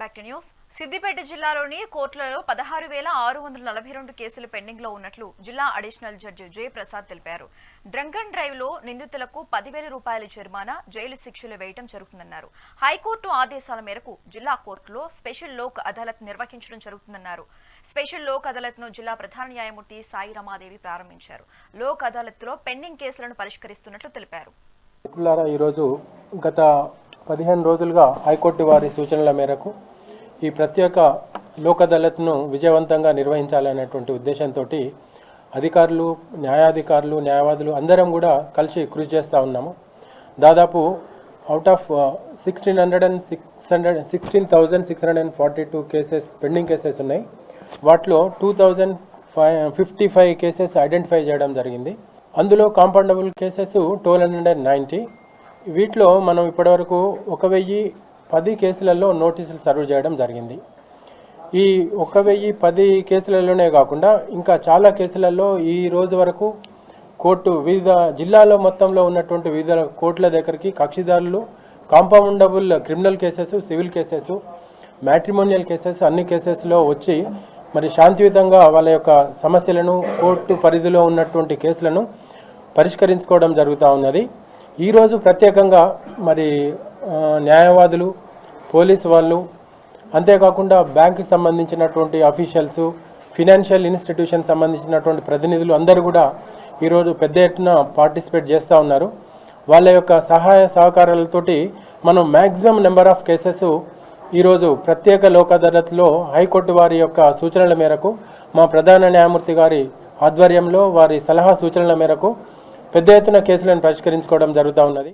Back to news Siddipet జిల్లాలోని కోర్టులలో పదహారు వేల ఆరు వందల నలభై రెండు కేసులు పెండింగ్లో ఉన్నట్లు జిల్లా అడిషనల్ జడ్జి జయప్రసాద్ తెలిపారు. డ్రంక్ అండ్ డ్రైవ్లో నిందితులకు పదివేల రూపాయల జరిమానా జైలు శిక్షలు వేయటం జరుగుతుందన్నారు. హైకోర్టు ఆదేశాల మేరకు జిల్లా కోర్టులో స్పెషల్ లోక్ అదాలత్ నిర్వహించడం జరుగుతుందన్నారు. స్పెషల్ లోక్ అదాలత్ను జిల్లా ప్రధాన న్యాయమూర్తి సాయి రమాదేవి ప్రారంభించారు. లోక్ అదాలత్లో పెండింగ్ కేసులను పరిష్కరిస్తున్నట్లు తెలిపారు. ఈరోజు గత పదిహేను రోజులుగా హైకోర్టు వారి సూచనల మేరకు ఈ ప్రత్యేక లోక్ అదాలత్ను విజయవంతంగా నిర్వహించాలనేటువంటి ఉద్దేశంతో అధికారులు న్యాయాధికారులు న్యాయవాదులు అందరం కూడా కలిసి కృషి చేస్తూ ఉన్నాము. దాదాపు out of sixteen hundred and six hundred sixteen thousand six hundred and forty two cases pending cases ఉన్నాయి. వాటిలో two thousand five fifty five cases identify చేయడం జరిగింది. అందులో compoundable cases two hundred and ninety వీటిలో మనం ఇప్పటివరకు ఒక వెయ్యి పది కేసులలో నోటీసులు సర్వ్ చేయడం జరిగింది. ఈ ఒక వెయ్యి పది కేసులలోనే కాకుండా ఇంకా చాలా కేసులలో ఈ రోజు వరకు కోర్టు వివిధ జిల్లాలో మొత్తంలో ఉన్నటువంటి వివిధ కోర్టుల దగ్గరికి కక్షిదారులు compoundable criminal cases civil cases matrimonial cases అన్ని కేసెస్లో వచ్చి మరి శాంతియుతంగా వాళ్ళ యొక్క సమస్యలను కోర్టు పరిధిలో ఉన్నటువంటి కేసులను పరిష్కరించుకోవడం జరుగుతూ ఉన్నది. ఈరోజు ప్రత్యేకంగా మరి న్యాయవాదులు పోలీసు వాళ్ళు అంతేకాకుండా బ్యాంకుకి సంబంధించినటువంటి అఫీషియల్స్ ఫినాన్షియల్ ఇన్స్టిట్యూషన్ సంబంధించినటువంటి ప్రతినిధులు అందరూ కూడా ఈరోజు పెద్ద ఎత్తున పార్టిసిపేట్ చేస్తూ ఉన్నారు. వాళ్ళ యొక్క సహాయ సహకారాలతోటి మనం మ్యాక్సిమం నెంబర్ ఆఫ్ కేసెస్ ఈరోజు ప్రత్యేక లోక్ అదాలత్లో హైకోర్టు వారి యొక్క సూచనల మేరకు మా ప్రధాన న్యాయమూర్తి గారి ఆధ్వర్యంలో వారి సలహా సూచనల మేరకు పెద్ద ఎత్తున కేసులను పరిష్కరించుకోవడం జరుగుతూ ఉన్నది.